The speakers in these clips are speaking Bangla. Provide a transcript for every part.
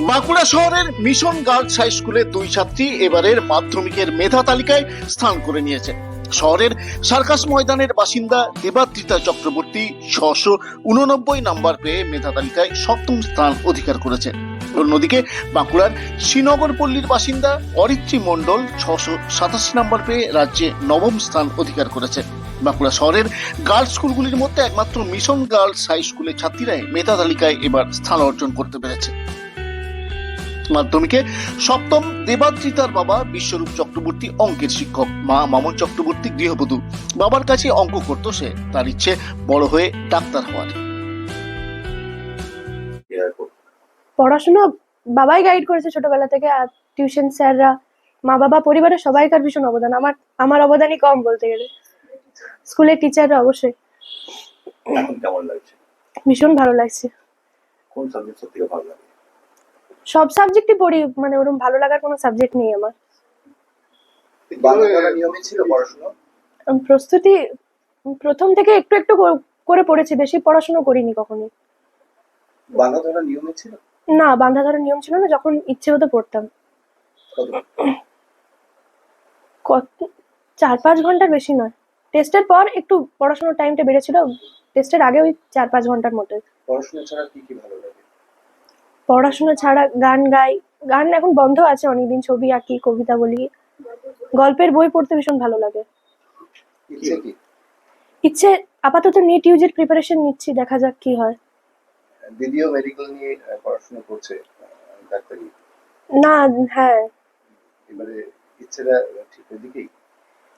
বাঁকুড়া শহরের মিশন গার্লস হাই স্কুলের দুই ছাত্রী এবারের মাধ্যমিকের মেধা তালিকায় স্থান করে নিয়েছে। শহরের সার্কাস ময়দানের বাসিন্দা দেবাদ্রিতা চক্রবর্তী ছশো উননব্বই নাম্বার পেয়ে মেধা তালিকায় সপ্তম স্থান অধিকার করেছে। অন্যদিকে বাঁকুড়ার শ্রীনগর পল্লীর বাসিন্দা অরিত্রী মণ্ডল ছশো সাতাশি নম্বর পেয়ে রাজ্যে নবম স্থান অধিকার করেছে। বাঁকুড়া শহরের গার্লস স্কুলগুলির মধ্যে একমাত্র মিশন গার্লস হাই স্কুলের ছাত্রীরাই মেধা তালিকায় এবার স্থান অর্জন করতে পেরেছে। মাধ্যমিকে সপ্তম দেবাদ্রিতার বাবা বিশ্বরূপ চক্রবর্তী অঙ্কের শিক্ষক মা মামন চক্রবর্তী গৃহবধূ। বাবার কাছে অঙ্ক করতো সে তার ইচ্ছে বড় হয়ে ডাক্তার হওয়ার। পড়াশোনা বাবাই গাইড করেছে ছোটবেলা থেকে আর টিউশন স্যাররা মা বাবা পরিবারের সবাইকার ভীষণ অবদান। আমার আমার অবদানই কম বলতে গেলে। স্কুলের টিচাররা অবশ্যই। ভীষণ ভালো লাগছে। কোন সাবজেক্ট সব ভালো লাগে? সব সাবজেক্টই পড়ি মানে ওরকম ভালো লাগার কোনো সাবজেক্ট নেই আমার। প্রস্তুতি প্রথম থেকে একটু একটু করে পড়েছি বেশি পড়াশোনা করিনি ছিল? না বাঁধা ধরার নিয়ম ছিল না যখন ইচ্ছে হতো পড়তাম। চার পাঁচ ঘণ্টার বেশি নয়। টেস্টের পর একটু পড়াশোনার টাইমটা বেড়েছিল টেস্টের আগে ওই চার পাঁচ ঘণ্টার মতো পড়াশোনা ছাড়া কি কি ভালো পড়াশোনা ছাড়া গান গাই। গান এখন বন্ধ আছে অনেকদিন ছবি আঁকি কবিতা বলি। গল্পের বই পড়তে ভীষণ ভালো লাগে। ইচ্ছে আপাতত নেট ইউজের প্রিপারেশন নিচ্ছি দেখা যাক কি হয়। দিদিও মেডিকেল নিয়ে পড়াশোনা করছে ডাক্তারি। না হ্যাঁ। এবারে ইচ্ছেটা ঠিক দিকেই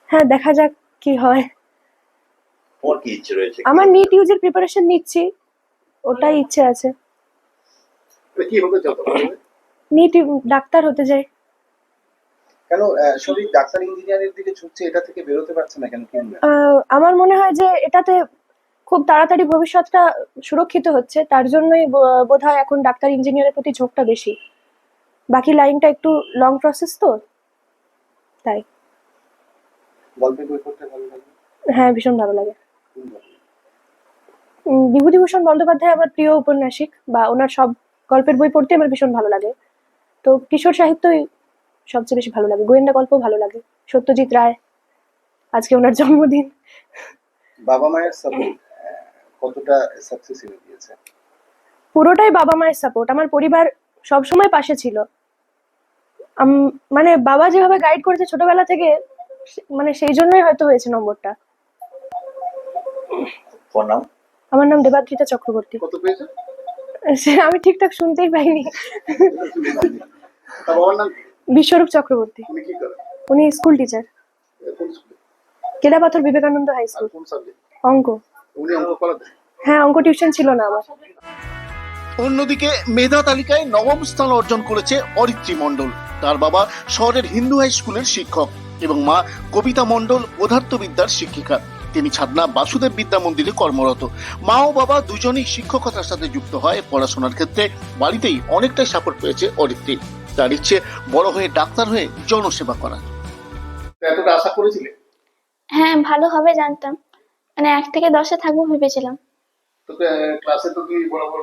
হ্যাঁ দেখা যাক কি হয়। ওর কি ইচ্ছে রয়েছে? আমার নিট ইউজের প্রিপারেশন নিচ্ছি ওটাই ইচ্ছে আছে। কি হতে চাও নিট ডাক্তার হতে চাই কেন শরীর ডাক্তার ইঞ্জিনিয়ারের দিকে ঝুঁকছে এটা থেকে বেরোতে পারছে না কেন আমার মনে হয় যে এটাতে খুব তাড়াতাড়ি ভবিষ্যৎটা সুরক্ষিত হচ্ছে তার জন্যই বোধহয় এখন ডাক্তার ইঞ্জিনিয়ারের প্রতি ঝোঁকটা বেশি। বাকি লাইনটা একটু লং প্রসেস তো তাই। হ্যাঁ ভীষণ ভালো লাগে। বিভূতিভূষণ বন্দ্যোপাধ্যায় আমার প্রিয় উপন্যাসিক বা ওনার সব গল্পের বই পড়তে আমার ভীষণ ভালো লাগে। তো কিশোর সাহিত্যই সবচেয়ে বেশি ভালো লাগে। গোয়েন্দা গল্প ভালো লাগে। সত্যজিৎ রায় আজকে ওনার জন্মদিন। বাবা মায়ের সাপোর্ট কতটা সাকসেস এনে দিয়েছে? পুরোটাই বাবা মায়ের সাপোর্ট আমার পরিবার সবসময় পাশে ছিল। মানে বাবা যেভাবে গাইড করেছে ছোটবেলা থেকে মানে সেই জন্যই হয়তো হয়েছে নম্বরটা। আমার নাম দেবাদ্রিতা চক্রবর্তী। কত পেয়েছে? সে আমি ঠিকঠাক শুনতেই পাইনি? বিশ্বরূপ চক্রবর্তী। উনি কি করে উনি স্কুল টিচার কোন স্কুলে কেলাপাথর বিবেকানন্দ হাই স্কুল অঙ্ক। হ্যাঁ অঙ্ক টিউশন ছিল না আমার। অন্যদিকে মেধা তালিকায় নবম স্থান অর্জন করেছে অরিত্রী মণ্ডল। তার বাবা শহরের হিন্দু হাই স্কুলের শিক্ষক এবং মা কবিতা মণ্ডল পদার্থবিদ্যার শিক্ষিকা। তিনি ছাদনা বাসুদেব বিদ্যা মন্দিরে কর্মরত। মা ও বাবা দুজনেই শিক্ষকতার সাথে যুক্ত হয় পড়াশোনার ক্ষেত্রে। বাড়িতেই অনেকটাই সাপোর্ট পেয়েছে অরিত্রী। তার ইচ্ছে বড় হয়ে ডাক্তার হয়ে জনসেবা করা এতটা আশা করেছিলে? হ্যাঁ ভালো হবে জানতাম। মানে এক থেকে দশে থাকব ভেবেছিলাম। ক্লাসে তো বরাবর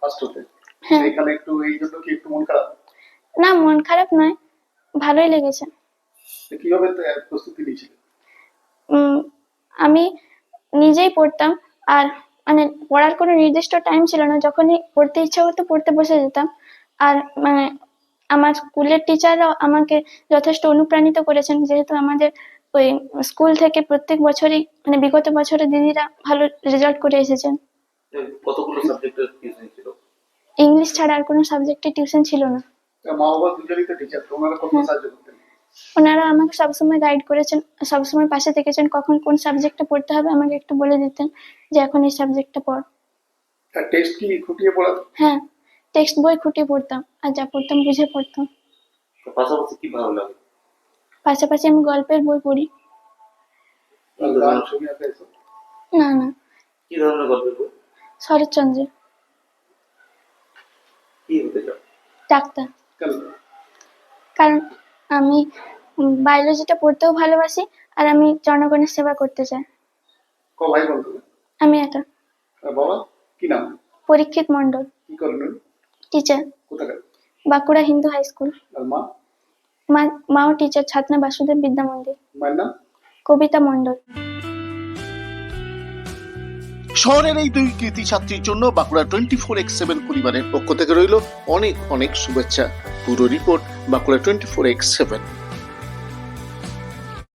ফার্স্ট হতে। হ্যাঁ। এখানে একটু এই জন্য কি একটু মন খারাপ? না মন খারাপ নয়। ভালোই লেগেছে। কীভাবে প্রস্তুতি আমি নিজেই পড়তাম। আর মানে পড়ার কোনো নির্দিষ্ট টাইম ছিল না। যখনই পড়তে ইচ্ছা হতো পড়তে বসে যেতাম। আর মানে আমার স্কুলের টিচাররাও আমাকে যথেষ্ট অনুপ্রাণিত করেছেন। যেহেতু আমাদের ওই স্কুল থেকে প্রত্যেক বছরই মানে বিগত বছরে দিদিরা ভালো রেজাল্ট করে এসেছেন। কতগুলো সাবজেক্টের টিউশন ছিল? ইংলিশ ছাড়া আর কোনো সাবজেক্টে টিউশন ছিল না। মা বাবা দুজনেই তো টিচার ওনারা কত হ্যাঁ। সাহায্য ওনারা আমাকে সবসময় গাইড করেছেন সবসময় পাশে থেকেছেন কখন কোন সাবজেক্টটা পড়তে হবে আমাকে একটু বলে দিতেন যে এখন এই সাবজেক্টটা পড়। টেস্ট কি খুঁটিয়ে পড়া? হ্যাঁ টেক্সট বই খুঁটিয়ে পড়তাম আর যা পড়তাম বুঝে পড়তাম। পাশাপাশি কি ভালো লাগে? পাশাপাশি আমি গল্পের বই পড়ি। না না। কি ধরনের গল্পের বই? শরৎচন্দ্রের কি হতে চাও? ডাক্তার। কারণ আমি বায়োলজিটা পড়তেও ভালোবাসি আর আমি জনগণের সেবা করতে চাই। ক ভাই বলতো আমি একা। আর বাবা কি নাম? পরীক্ষিত মন্ডল কি করেন উনি? টিচার কোথাকার? বাঁকুড়া হিন্দু হাই স্কুল আর মা? মা মাও টিচার ছাতনা বাসুদেব বিদ্যা মন্দির। মায়ের নাম? কবিতা মণ্ডল। শহরের এই দুই কৃতি ছাত্রীর জন্য Bankura twenty four X seven পরিবারের পক্ষ থেকে রইল অনেক অনেক শুভেচ্ছা। পুরো report Bankura twenty four X seven.